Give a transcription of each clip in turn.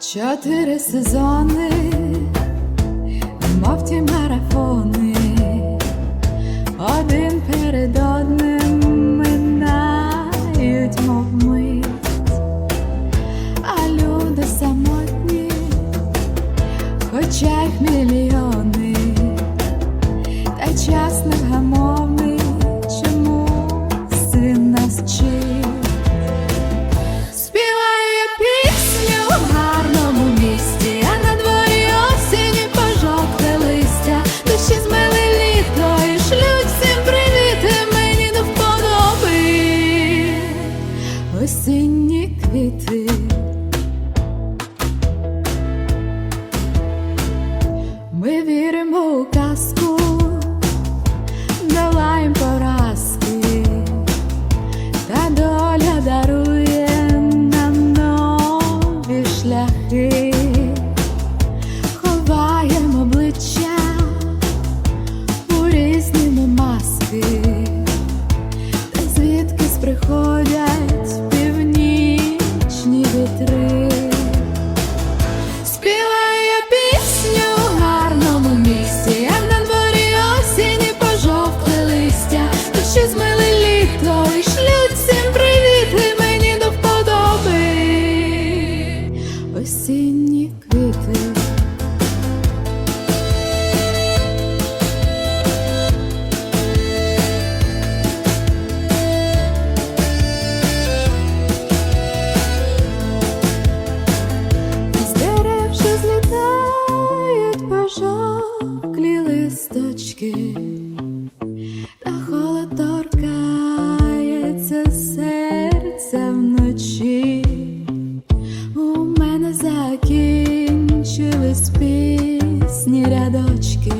Чотири сезони, мов ті марафони, один перед одним минають, мов мить, а люди самотні, хоча й хмілі. okay. серце вночі, у мене закінчились пісні рядочки,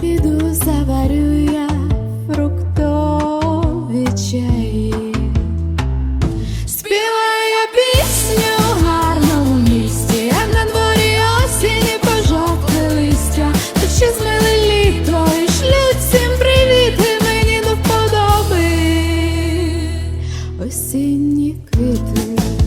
піду заварю. осінні квіти.